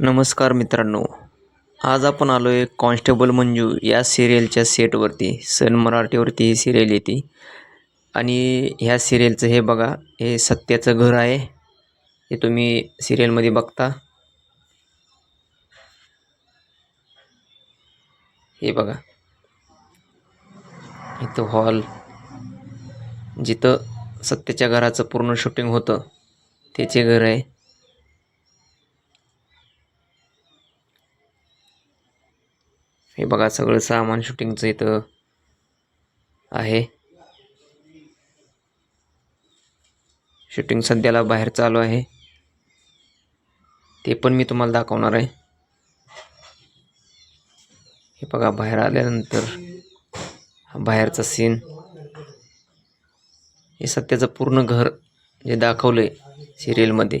नमस्कार मित्रांनो आज आपण आलो आहे कॉन्स्टेबल मंजू या सिरियलच्या सेटवरती सन मराठीवरती ही सिरियल येते. आणि ह्या सिरियलचं हे बघा हे सत्याचं घर आहे. हे तुम्ही सिरियलमध्ये बघता. हे बघा. इथं हॉल जिथं सत्याच्या घराचं पूर्ण शूटिंग होतं त्याचे घर आहे. हे बघा सगळं सामान शूटिंगचं इथं आहे. शूटिंग सध्याला बाहेर चालू आहे. ते पण मी तुम्हाला दाखवणार आहे. हे बघा बाहेर आल्यानंतर हा बाहेरचा सीन हे सत्याचं पूर्ण घर जे दाखवलं आहे सिरियलमध्ये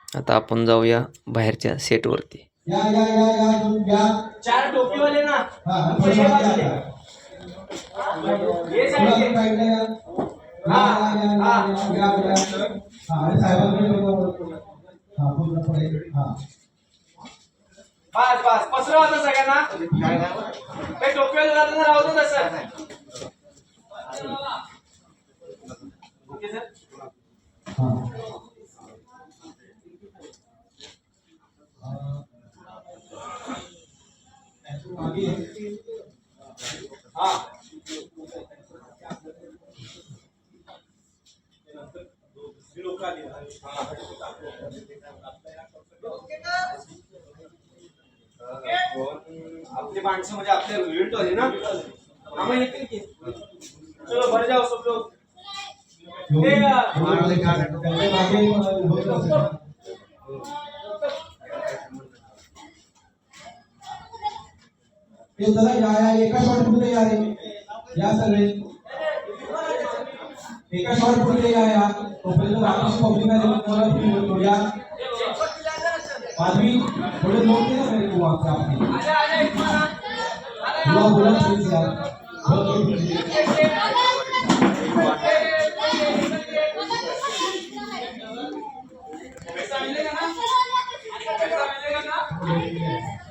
अरे साहब ने बोला हाँ चार टोपीवाले ना. बस बस. पसरव आता सगळ्यांना. ते टोपी वाले जाताना राहू तसं ओके सर हाँ आगे हा आपली माणसं म्हणजे आपल्या युनिट आली ना? आम्ही येतील की? चलो बरं जाओ सब लोग ये चला या या एका शॉट पुढे या रे या सगळे एका शॉट पुढे या या तोपर्यंत बाकीची पब्लिक आहे मला फील होतो या। आदमी थोड़े थे ना मेरे को आपके इथं बोला बोला प्लीज़ यार पैसा मिलेगा ना पैसा मिलेगा ना?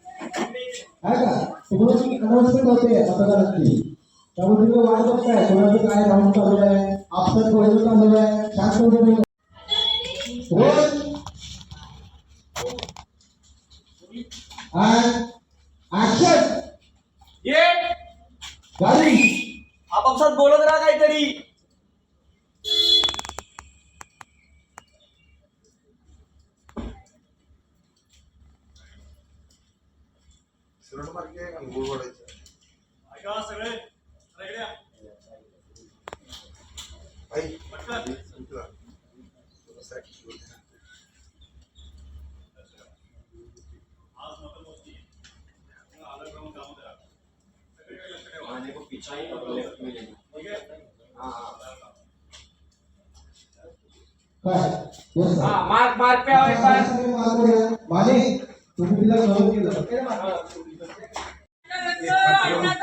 आहे का तिकडून अनाउन्समेंट होते मतदारांची त्यामुळे तुम्ही वाट बघताय कोणाचं काय राऊंड चालू आहे कोणाचं चालू आहे शांत होते action ये। गाडी। आपापसात बोलत राहा काहीतरी। लक्ष ठेवा. ठीक आहे? काय येस हा मार्क मार्क पे आओ एक बार माने तुम्ही तिला कळून केलं el patrón